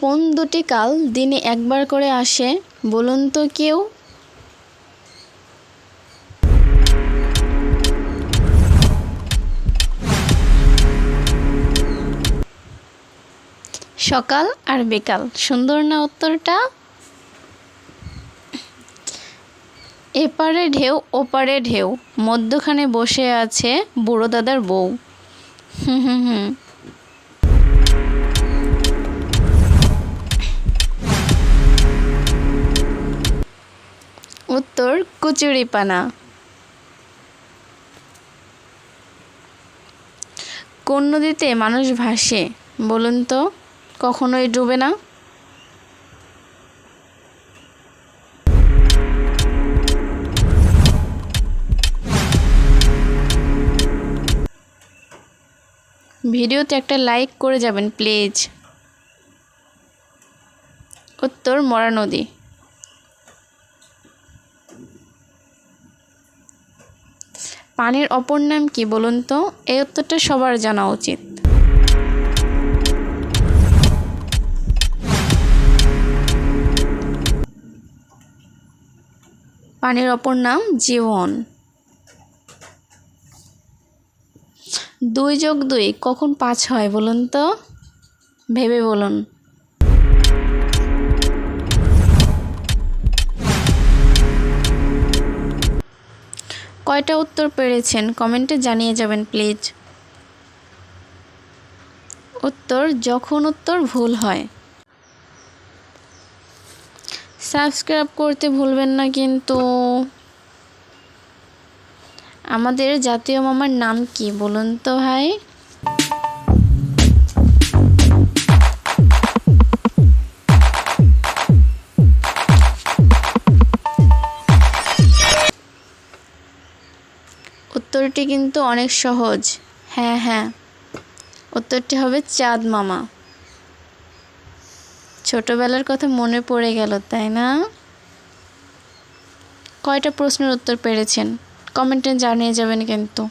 কোন দুটি কাল দিনে একবার করে আসে বলুন তো কেউ? সকাল আর বিকাল, সুন্দর না উত্তরটা? এপারে ঢেউ, ওপারে ঢেউ, মধ্যখানে বসে আছে বুড়ো দাদার বউ। হুম হুম হুম। উত্তর কুচুরিপানা। কোন নদীতে মানুষ ভাসে বলুন তো? কখনোই ডুবে না? ভিডিওতে একটা লাইক করে যাবেন প্লিজ। উত্তর মরা নদী। পানির অপর নাম কি বলুন তো? এই উত্তরটা সবার জানা উচিত। পানির অপর নাম জীবন। দুই যোগ দুই কখন পাঁচ হয় বলুন তো? ভেবে বলুন। কয়টা উত্তর পেরেছেন? কমেন্টে জানিয়ে যাবেন, প্লিজ। উত্তর, যখন উত্তর, ভুল হয়। সাবস্ক্রাইব করতে ভুলবেন না কিন্তু। আমাদের জাতীয় মামার নাম কি? বলুন তো ভাই। উত্তরটি কিন্তু অনেক সহজ। হ্যাঁ হ্যাঁ। উত্তরটি হবে চাঁদ মামা। ছোটবেলার কথা মনে পড়ে গেল, তাই না? কয়টা প্রশ্নের উত্তর পেরেছেন? কমেন্টে জানিয়ে যাবেন কিন্তু।